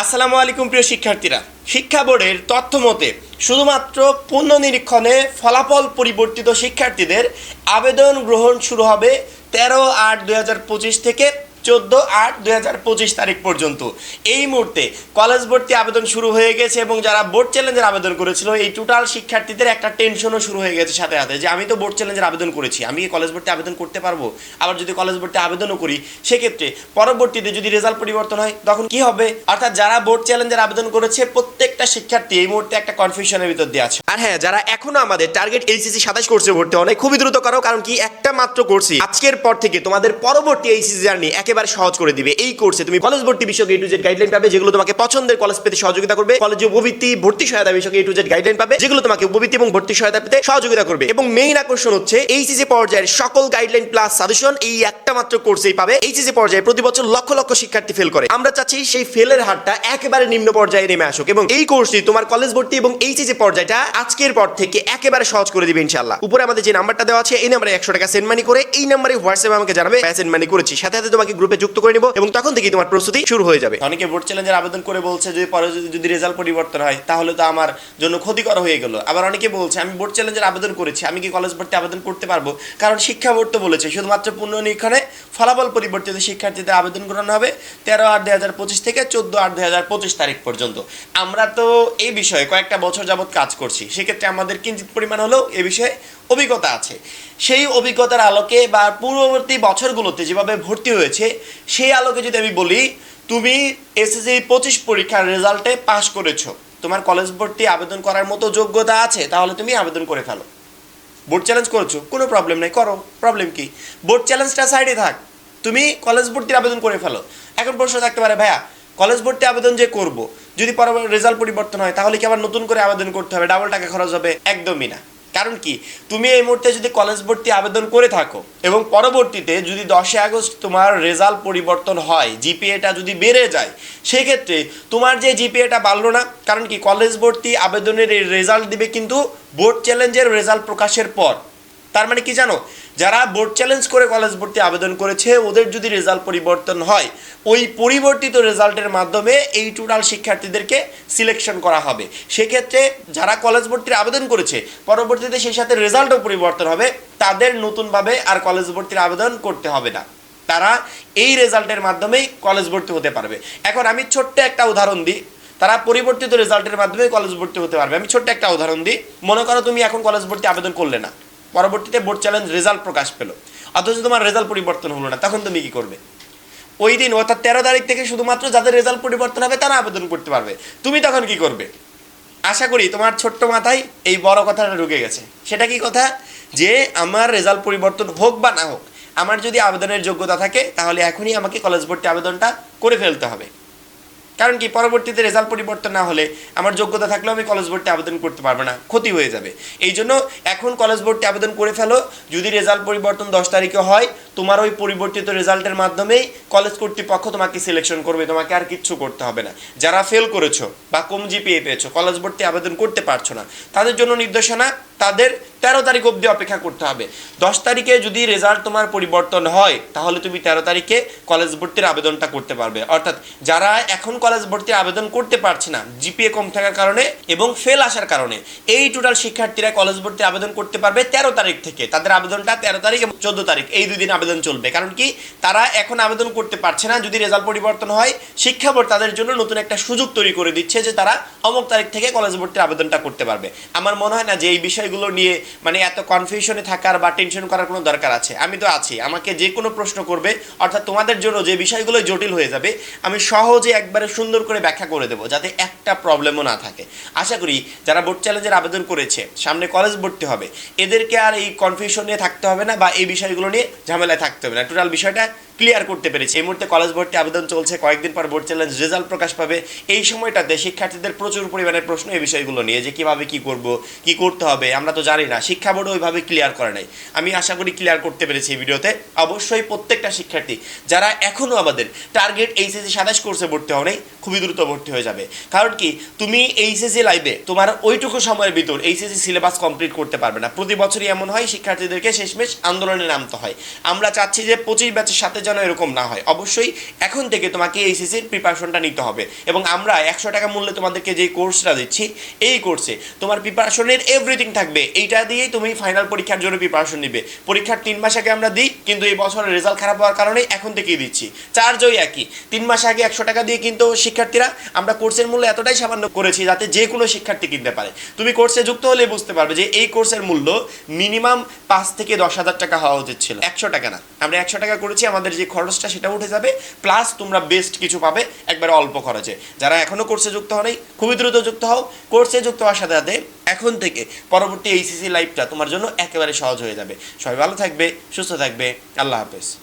আসসালামু আলাইকুম প্রিয় শিক্ষার্থীরা। শিক্ষা বোর্ডের তথ্য মতে, শুধুমাত্র পুনর্নিরীক্ষণে ফলাফল পরিবর্তিত শিক্ষার্থীদের আবেদন গ্রহণ শুরু হবে তেরো আট দুই থেকে চোদ্দ আট দুই হাজার পঁচিশ তারিখ পর্যন্ত। এই মুহূর্তে কলেজ ভর্তি আবেদন শুরু হয়ে গেছে এবং যারা বোর্ড চ্যালেঞ্জের আবেদন করেছিল, এই টোটাল শিক্ষার্থীদের একটা টেনশনও শুরু হয়ে গেছে সাথে সাথে যে আমি তো বোর্ড চ্যালেঞ্জের আবেদন করেছি, আমি কলেজ ভর্তি আবেদন করতে পারব? আবার যদি কলেজ ভর্তি আবেদনও করি, সেক্ষেত্রে পরবর্তীতে যদি রেজাল্ট পরিবর্তন হয়, তখন কি হবে? অর্থাৎ যারা বোর্ড চ্যালেঞ্জের আবেদন করেছে প্রত্যেকটা শিক্ষার্থী এই মুহূর্তে একটা কনফিউশনের ভিতর দিয়ে আছে। আর হ্যাঁ যারা এখনও আমাদের টার্গেট এইচএসসি সাতাশ কোর্সে ভর্তি অনেক, খুবই দ্রুত করো, কারণ কি একটা মাত্র কোর্সই আজকের পর থেকে তোমাদের পরবর্তী এইচএসসি জার্নি একেবারে সহজ করে দিবে। এই কোর্সে তুমি কলেজ ভর্তি বিষয়ক এ টু জেড গাইডলাইন পাবে, যেগুলো তোমাকে পছন্দের কলেজ পেতে সহযোগিতা করবে কলেজে উপবৃত্তি, ভর্তি সহায়তা বিষয়ক এ টু জেড গাইডলাইন পাবে, যেগুলো তোমাকে উপবৃত্তি এবং ভর্তি সহায়তা পেতে সহযোগিতা করবে। এবং মেইন আকর্ষণ হচ্ছে এইচএসসি পর্যায়ের সকল গাইডলাইন প্লাস সাজেশন এই একটা মাত্র কোর্সেই পাবে। এইচএসসি পর্যায়ে প্রতি বছর লক্ষ লক্ষ শিক্ষার্থী ফেল করে। আমরা চাচ্ছি সেই ফেলের হারটা একেবারে নিম্ন পর্যায়ে নেমে আসুক। এবং এই কোর্সটি তোমার কলেজ ভর্তি এবং এইচএসসি পর্যায়টা আজকের পর থেকে একেবারে সহজ করে দিবে ইনশাআল্লাহ। উপরে আমাদের যে নাম্বারটা দেওয়া আছে, এই নাম্বারে একশো টাকা সেন্ড মানি করে এই নাম্বারে হোয়াটসঅ্যাপে আমাকে জানাবে সেন্ড মানি করেছি। সাথে সাথে তোমাকে গ্রুপে যুক্ত করে নিব এবং তখন থেকেই তোমার প্রস্তুতি শুরু হয়ে যাবে। অনেকে বোর্ড চ্যালেঞ্জের আবেদন করে বলছে যে, পরে যদি যদি রেজাল্ট পরিবর্তন হয়, তাহলে তো আমার জন্য ক্ষতিকর হয়ে গেল। আবার অনেকে বলছে, আমি বোর্ড চ্যালেঞ্জের আবেদন করেছি, আমি কি কলেজ ভর্তি আবেদন করতে পারব? কারণ শিক্ষা বোর্ড তো বলেছে, শুধুমাত্র পুনর্নিরীক্ষণে ফলাফল পরিবর্তিত শিক্ষার্থীদের আবেদন করানো হবে তেরো আট দুই হাজার পঁচিশ থেকে চোদ্দ আট দুই হাজার পঁচিশ তারিখ পর্যন্ত। আমরা তো এই বিষয়ে কয়েকটা বছর যাবৎ কাজ করছি। সেক্ষেত্রে আমাদের কিঞ্চিত পরিমাণ হলেও এ বিষয়ে অভিজ্ঞতা আছে। সেই অভিজ্ঞতার আলোকে বা পূর্ববর্তী বছরগুলোতে যেভাবে ভর্তি হয়েছে, সেই আলোকে যদি আমি বলি, তুমি এসএসসি পঁচিশ পরীক্ষার রেজাল্টে পাশ করেছ। তোমার কলেজ ভর্তি আবেদন করার মতো যোগ্যতা আছে, তাহলে তুমি আবেদন করে ফেলো। বোর্ড চ্যালেঞ্জ করেছ, কোনো প্রবলেম নেই, করো প্রবলেম কি? বোর্ড চ্যালেঞ্জটা সাইডে থাক। তুমি কলেজ ভর্তির আবেদন করে ফেলো। এখন প্রশ্ন থাকতে পারে, ভাইয়া কলেজ ভর্তি আবেদন যে করব, যদি পরবর্তী রেজাল্ট পরিবর্তন হয়, তাহলে কি আবার নতুন করে আবেদন করতে হবে? ডাবল টাকা খরচ হবে? একদমই না। কারণ কি? তুমি এই মুহূর্তে যদি কলেজ ভর্তি আবেদন করে থাকো এবং পরবর্তীতে যদি দশই আগস্ট তোমার রেজাল্ট পরিবর্তন হয় জিপিএটা যদি বেড়ে যায়, সেক্ষেত্রে তোমার যে জিপিএটা বাড়লো না, কারণ কি কলেজ ভর্তি আবেদনের রেজাল্ট দিবে কিন্তু বোর্ড চ্যালেঞ্জের রেজাল্ট প্রকাশের পর। তার মানে কি জানো? যারা বোর্ড চ্যালেঞ্জ করে কলেজ ভর্তি আবেদন করেছে, ওদের যদি রেজাল্ট পরিবর্তন হয়, ওই পরিবর্তিত রেজাল্টের মাধ্যমে এই টোটাল শিক্ষার্থীদেরকে সিলেকশন করা হবে। সেক্ষেত্রে যারা কলেজ ভর্তির আবেদন করেছে, পরবর্তীতে সেই সাথে রেজাল্টও পরিবর্তন হবে, তাদের নতুনভাবে আর কলেজ ভর্তির আবেদন করতে হবে না। তারা এই রেজাল্টের মাধ্যমেই কলেজ ভর্তি হতে পারবে। এখন আমি ছোট্ট একটা উদাহরণ দিই। তারা পরিবর্তিত রেজাল্টের মাধ্যমে কলেজ ভর্তি হতে পারবে। আমি ছোট্ট একটা উদাহরণ দিই। মনে করো তুমি এখন কলেজ ভর্তি আবেদন করলে না। পরবর্তীতে বোর্ড চ্যালেঞ্জ রেজাল্ট প্রকাশ পেল। অথচ তোমার রেজাল্ট পরিবর্তন হলো না, তখন তুমি কি করবে? ওই দিন, অর্থাৎ তেরো তারিখ থেকে শুধুমাত্র যাদের রেজাল্ট পরিবর্তন হবে, তারা আবেদন করতে পারবে। তুমি তখন কি করবে? আশা করি তোমার ছোট্ট মাথায় এই বড় কথাটা ঢুকে গেছে। সেটা কি কথা? যে আমার রেজাল্ট পরিবর্তন হোক বা না হোক, আমার যদি আবেদনের যোগ্যতা থাকে, তাহলে এখনই আমাকে কলেজ ভর্তি আবেদনটা করে ফেলতে হবে। কারণ কি, পরবর্তীতে রেজাল্ট পরিবর্তন না হলে আমার যোগ্যতা থাকলেও আমি কলেজ ভর্তি আবেদন করতে পারব না, ক্ষতি হয়ে যাবে। এই জন্য এখন কলেজ ভর্তি আবেদন করে ফেলো, যদি রেজাল্ট পরিবর্তন দশ তারিখে হয়, তোমার ওই পরিবর্তিত রেজাল্টের মাধ্যমেই কলেজ কর্তৃপক্ষ তোমাকে সিলেকশন করবে, তোমাকে আর কিচ্ছু করতে হবে না। যারা ফেল করেছ বা কম জিপিএ পেয়েছ কলেজ ভর্তি আবেদন করতে পারছ না, তাদের জন্য নির্দেশনা তাদের তেরো তারিখ অবধি অপেক্ষা করতে হবে। দশ তারিখে যদি রেজাল্ট তোমার পরিবর্তন হয়, তাহলে তুমি তেরো তারিখে কলেজ ভর্তির আবেদনটা করতে পারবে। অর্থাৎ যারা এখন কলেজ ভর্তির আবেদন করতে পারছে না, জিপিএ কম থাকার কারণে এবং ফেল আসার কারণে, এই টোটাল শিক্ষার্থীরা কলেজ ভর্তির আবেদন করতে পারবে তেরো তারিখ থেকে। তাদের আবেদনটা তেরো তারিখ এবং চোদ্দ তারিখ, এই দুই দিন আবেদন চলবে। কারণ কি, তারা এখন আবেদন করতে পারছে না, যদি রেজাল্ট পরিবর্তন হয়, শিক্ষা বোর্ড তাদের জন্য নতুন একটা সুযোগ তৈরি করে দিচ্ছে যে তারা অমুক তারিখ থেকে কলেজ ভর্তির আবেদনটা করতে পারবে। আমার মনে হয় না যে এই বিষয়গুলো নিয়ে মানে এত কনফিউশনে থাকার বা টেনশন করার কোনো দরকার আছে? আমি তো আছি। আমাকে যে কোনো প্রশ্ন করবে, অর্থাৎ তোমাদের জন্য যে বিষয়গুলো জটিল হয়ে যাবে, আমি সহজে একবারে সুন্দর করে ব্যাখ্যা করে দেবো, যাতে একটা প্রবলেমও না থাকে। আশা করি যারা বোর্ড চ্যালেঞ্জের আবেদন করেছে, সামনে কলেজ ভর্তি হবে, এদেরকে আর এই কনফিউশন নিয়ে থাকতে হবে না বা এই বিষয়গুলো নিয়ে ঝামেলায় থাকতে হবে না। টোটাল বিষয়টা ক্লিয়ার করতে পেরেছি। এই মুহূর্তে কলেজ ভর্তি আবেদন চলছে, কয়েকদিন পর বোর্ড চ্যালেঞ্জ রেজাল্ট প্রকাশ পাবে। এই সময়টাতে শিক্ষার্থীদের প্রচুর পরিমাণে প্রশ্ন এই বিষয়গুলো নিয়ে, যে কীভাবে কি করব, কি করতে হবে আমরা তো জানি না। শিক্ষা বোর্ড ওইভাবে ক্লিয়ার করে নাই। আমি আশা করি ক্লিয়ার করতে পেরেছি এই ভিডিওতে। অবশ্যই প্রত্যেকটা শিক্ষার্থী, যারা এখনও আমাদের টার্গেট এইচএসি সাতাশ কোর্সে ভর্তি হও নাই, খুবই দ্রুত ভর্তি হয়ে যাবে। কারণ কি? তুমি এইচএসি লাইভে তোমার ওইটুকু সময়ের ভিতর এইচএসি সিলেবাস কমপ্লিট করতে পারবে না। প্রতি বছরই এমন হয়, শিক্ষার্থীদেরকে শেষমেশ আন্দোলনে নামতে হয়। আমরা চাচ্ছি যে পঁচিশ ব্যাচের সাথে যেন এরকম না হয়। অবশ্যই এখন থেকে তোমাকে এইচএসির প্রিপারেশনটা নিতে হবে। এবং আমরা একশো টাকা মূল্যে তোমাদেরকে যে কোর্সটা দিচ্ছি, এই কোর্সে তোমার প্রিপারেশনের এভরিথিং থাকবে। এইটা দিয়েই তুমি ফাইনাল পরীক্ষার জন্য প্রিপারেশন নিবে। পরীক্ষার তিন মাস আগে আমরা দিই, কিন্তু এই বছরের রেজাল্ট খারাপ হওয়ার কারণে এখন থেকেই দিচ্ছি। চার্জই একই। তিন মাস আগে একশো টাকা দিয়ে কিন্তু শিক্ষার্থীরা, আমরা কোর্সের মূল্য এতটাই সামান্য করেছি যাতে যে কোনো শিক্ষার্থী কিনতে পারে। তুমি কোর্সে যুক্ত হলে বুঝতে পারবে যে এই কোর্সের মূল্য মিনিমাম পাঁচ থেকে দশ হাজার টাকা হওয়া উচিত ছিল। একশো টাকা না। আমরা একশো টাকা করেছি, আমাদের যে খরচটা সেটা উঠে যাবে প্লাস তোমরা বেস্ট কিছু পাবে একবারে অল্প খরচে। যারা এখনও কোর্সে যুক্ত হয়নি খুবই দ্রুত যুক্ত হও। কোর্সে যুক্ত হওয়ার সাথে সাথে এখন থেকে পরবর্তী এইসিসি লাইফটা তোমার জন্য একেবারে সহজ হয়ে যাবে। সবাই ভালো থাকবে, সুস্থ থাকবে। আল্লাহ হাফেজ।